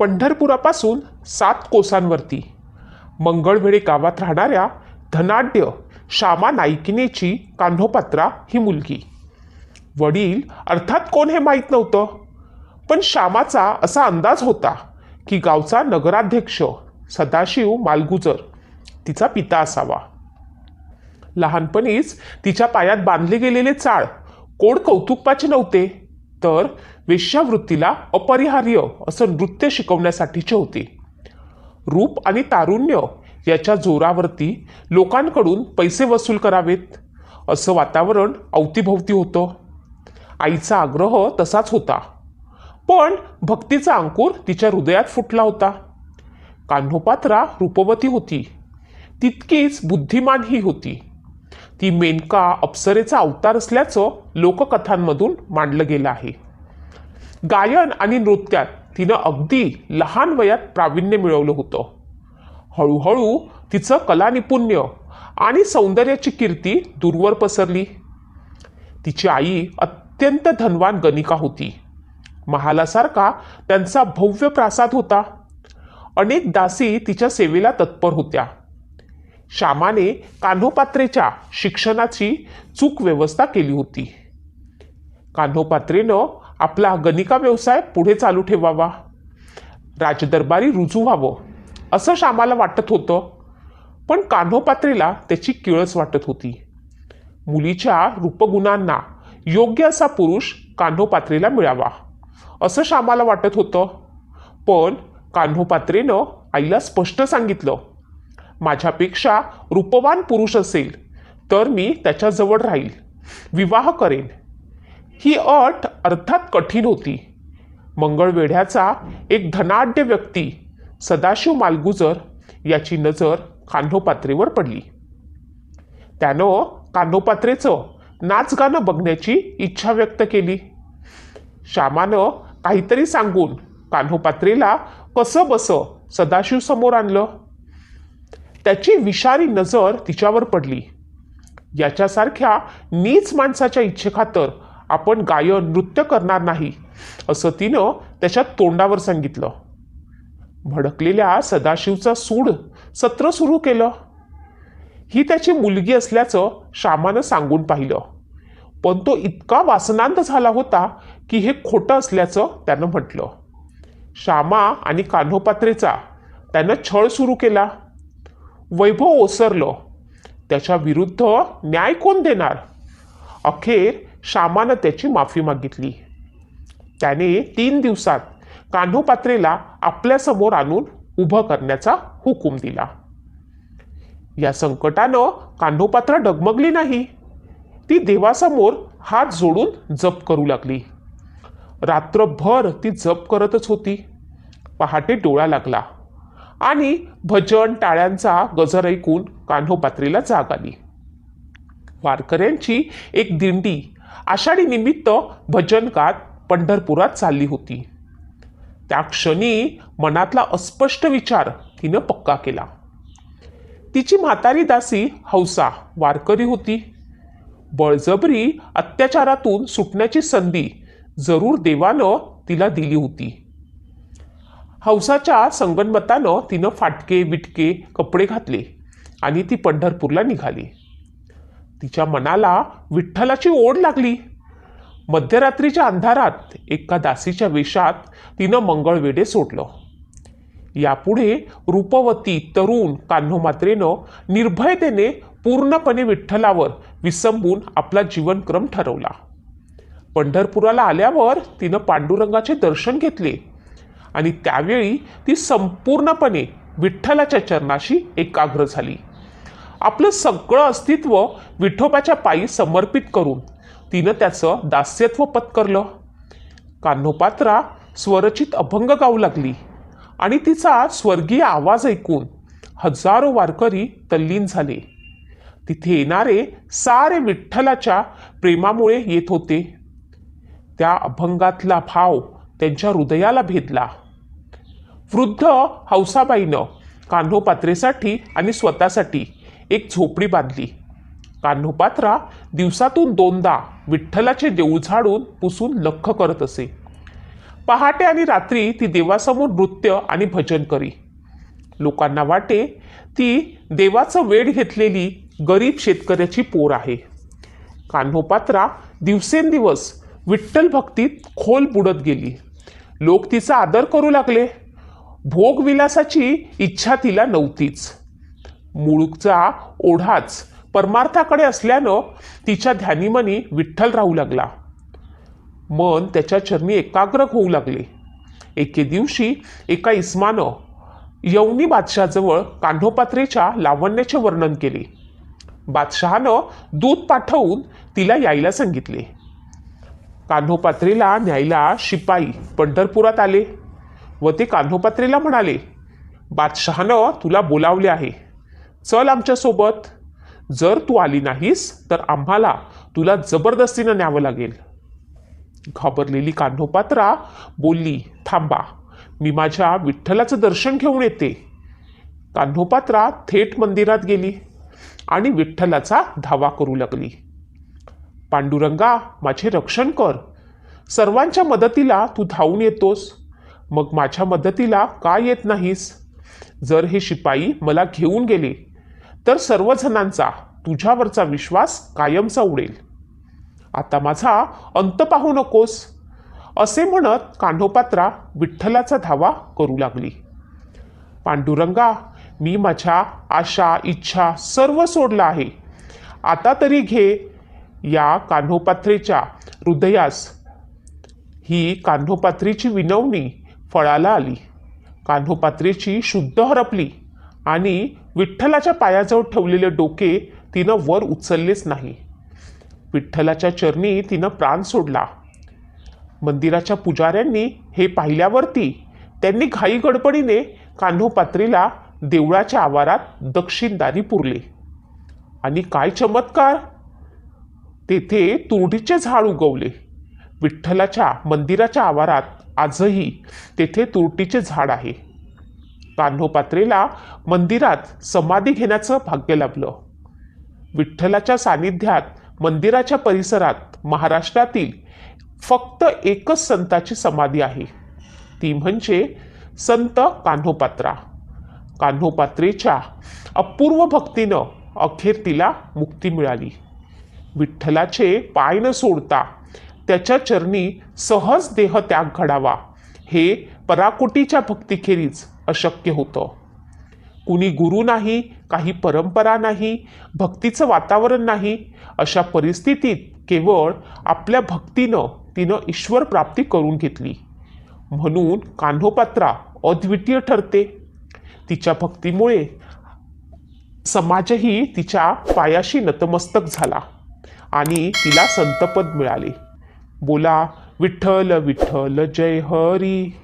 पंढरपुरापासून सात कोसांवरती. मंगळवेळे गावात राहणाऱ्या धनाढ्य श्यामा नाईकिनेची कान्होपात्रा ही मुलगी. वडील अर्थात कोण हे माहीत नव्हतं? पण श्यामाचा असा अंदाज होता की गावचा नगराध्यक्ष सदाशिव मालगुजर तिचा पिता असावा. लहानपणीच तिच्या पायात बांधले गेलेले चाळ कोण कौतुकाचे नव्हते. तर वेश्यावृत्तीला अपरिहार्य असं नृत्य शिकवण्यासाठीचे होते. रूप आणि तारुण्य याच्या जोरावरती लोकांकडून पैसे वसूल करावेत असं वातावरण अवतीभोवती होतं. आईचा आग्रह तसाच होता. पण भक्तीचा अंकुर तिच्या हृदयात फुटला होता. कान्होपात्रा रूपवती होती. तितकीच बुद्धिमानही होती. ती मेनका अप्सरेचा अवतार असल्याचं लोककथांमधून मांडलं गेलं आहे. गायन आणि नृत्यात तिनं अगदी लहान वयात प्रावीण्य मिळवलं होतं. हळूहळू तिचं कलानिपुण्य आणि सौंदर्याची कीर्ती दूरवर पसरली. तिची आई अत्यंत धनवान गणिका होती. महालासारखा त्यांचा भव्य प्रासाद होता. अनेक दासी तिच्या सेवेला तत्पर होत्या. श्यामाने कान्होपात्रेच्या शिक्षणाची चूक व्यवस्था केली होती. कान्होपात्रेनं आपला गणिका व्यवसाय पुढे चालू ठेवावा. राजदरबारी रुजू व्हावं असं श्यामाला वाटत होतं. पण कान्होपात्रेला त्याची किळस वाटत होती. मुलीच्या रूपगुणांना योग्य असा पुरुष कान्होपात्रेला मिळावा असं श्यामाला वाटत होतं. पण कान्होपात्रेनं आईला स्पष्ट सांगितलं माझ्यापेक्षा रूपवान पुरुष असेल तर मी त्याच्याजवळ राहील विवाह करेन. ही अट अर्थात कठीण होती. मंगळवेढ्याचा एक धनाढ्य व्यक्ती सदाशिव मालगुजर याची नजर कान्होपात्रेवर पडली. त्यानं कान्होपात्रेचं नाचगाणं बघण्याची इच्छा व्यक्त केली. श्यामानं काहीतरी सांगून कान्होपात्रेला कसं बसं सदाशिव समोर आणलं. त्याची विषारी नजर तिच्यावर पडली. याच्यासारख्या नीच माणसाच्या इच्छेखातर आपण गायन नृत्य करणार नाही असं तिनं त्याच्या तोंडावर सांगितलं. भडकलेल्या सदाशिवचा सूड सत्र सुरू केलं. ही त्याची मुलगी असल्याचं श्यामानं सांगून पाहिलं. पण तो इतका वासनांत झाला होता की हे खोटं असल्याचं त्यानं म्हटलं. श्यामा आणि कान्होपात्रेचा त्यानं छळ सुरू केला. वैभव ओसरलं. त्याच्या विरुद्ध न्याय कोण देणार? अखेर श्यामानं त्याची माफी मागितली. त्याने तीन दिवसात कान्होपात्रेला आपल्यासमोर आणून उभं करण्याचा हुकूम दिला. या संकटानं कान्होपात्र डगमगली नाही. ती देवासमोर हात जोडून जप करू लागली. रात्रभर ती जप करतच होती. पहाटे डोळा लागला आणि भजन टाळ्यांचा गजर ऐकून कान्होपात्रीला जाग आली. वारकऱ्यांची एक दिंडी आषाढी निमित्त भजनकात पंढरपुरात चालली होती. त्या क्षणी मनातला अस्पष्ट विचार तिनं पक्का केला. तिची म्हातारी दासी हौसा वारकरी होती. बळजबरी अत्याचारातून सुटण्याची संधी जरूर देवानं तिला दिली होती. हौसाच्या संगणमतानं तिनं फाटके बिटके कपडे घातले आणि ती पंढरपूरला निघाली. तिच्या मनाला विठ्ठलाची ओढ लागली. मध्यरात्रीच्या अंधारात एका दासीच्या वेशात तिनं मंगळवेढे सोडलं. यापुढे रूपवती तरुण कान्होमात्रेनं निर्भयतेने पूर्णपणे विठ्ठलावर विसंबून आपला जीवनक्रम ठरवला. पंढरपुराला आल्यावर तिनं पांडुरंगाचे दर्शन घेतले आणि त्यावेळी ती संपूर्णपणे विठ्ठलाच्या चरणाशी एकाग्र झाली. आपलं सगळं अस्तित्व विठोबाच्या पायी समर्पित करून तिनं त्याचं दास्यत्व पत्करलं. कान्होपात्रा स्वरचित अभंग गाऊ लागली आणि तिचा स्वर्गीय आवाज ऐकून हजारो वारकरी तल्लीन झाले. तिथे येणारे सारे विठ्ठलाच्या प्रेमामुळे येत होते. त्या अभंगातला भाव त्यांच्या हृदयाला भेदला. वृद्ध हौसाबाईनं कान्होपात्रेसाठी आणि स्वतःसाठी एक झोपडी बांधली. कान्होपात्रा दिवसातून दोनदा विठ्ठलाचे देऊळ झाडून पुसून लख्ख करत असे. पहाटे आणि रात्री ती देवासमोर नृत्य आणि भजन करी. लोकांना वाटे ती देवाचं वेळ घेतलेली गरीब शेतकऱ्याची पोर आहे. कान्होपात्रा दिवसेंदिवस विठ्ठल भक्तीत खोल बुडत गेली. लोक तिचा आदर करू लागले. भोगविलासाची इच्छा तिला नव्हतीच. मुळूकचा ओढाच परमार्थाकडे असल्यानं तिच्या ध्यानीमनी विठ्ठल राहू लागला. मन त्याच्या चरणी एकाग्र होऊ लागले. एके दिवशी एका इस्मानं यवनी बादशाहजवळ कान्होपात्रेच्या लावण्याचे वर्णन केले. बादशहानं दूध पाठवून तिला यायला सांगितले. कान्होपात्रेला न्यायला शिपाई पंढरपुरात आले व ते कान्होपात्रेला म्हणाले बादशहानं तुला बोलावले आहे. चल आमच्यासोबत जर तू आली नाहीस तर आम्हाला तुला जबरदस्तीनं न्यावं लागेल. घाबरलेली कान्होपात्रा बोलली थांबा मी माझ्या विठ्ठलाचं दर्शन घेऊन येते. कान्होपात्रा थेट मंदिरात गेली आणि विठ्ठलाचा धावा करू लागली. पांडुरंगा माझे रक्षण कर. सर्वांच्या मदतीला तू धावून येतोस. मग माझ्या मदतीला का येत नाहीस? जर हे शिपाई मला घेऊन गेले तर सर्वजणांचा तुझ्यावरचा विश्वास कायमचा उडेल. आता माझा अंत पाहू नकोस. असे म्हणत कान्होपात्रा विठ्ठलाचा धावा करू लागली. पांडुरंगा मी माझ्या आशा इच्छा सर्व सोडलं आहे. आता तरी घे या कान्होपात्रेच्या हृदयास. ही कान्होपात्रीची विनवणी फळाला आली. कान्होपात्रेची शुद्ध हरपली आणि विठ्ठलाच्या पायाजवळ ठेवलेले डोके तिनं वर उचललेच नाही. विठ्ठलाच्या चरणी तिनं प्राण सोडला. मंदिराच्या पुजाऱ्यांनी हे पाहिल्यावरती त्यांनी घाई गडबडीने कान्होपात्रीला देवळाच्या आवारात दक्षिणदारी पुरले. आणि काय चमत्कार! तेथे तुरडीचे झाड उगवले. विठ्ठलाच्या मंदिराच्या आवारात आजही तेथे तुरटीचे झाड आहे. कान्होपात्रेला मंदिरात समाधी घेण्याचं भाग्य लाभलं. विठ्ठलाच्या सानिध्यात मंदिराच्या परिसरात महाराष्ट्रातील फक्त एकच संताची समाधी आहे. ती म्हणजे संत कान्होपात्रा कान्होपात्रेच्या अपूर्व भक्तीनं अखेर तिला मुक्ती मिळाली. विठ्ठलाचे पाय न सोडता त्याच्या चरणी सहज देह त्याग घडावा. हे पराकोटीच्या भक्तीखेरीज अशक्य होतं. कुणी गुरु नाही काही परंपरा नाही भक्तीचं वातावरण नाही अशा परिस्थितीत केवळ आपल्या भक्तीनं तिनं ईश्वर प्राप्ती करून घेतली. म्हणून कान्होपात्रा अद्वितीय ठरते. तिच्या भक्तीमुळे समाजही तिच्या पायाशी नतमस्तक झाला आणि तिला संतपद मिळाले. बोला विठ्ठल विठ्ठल जय हरी.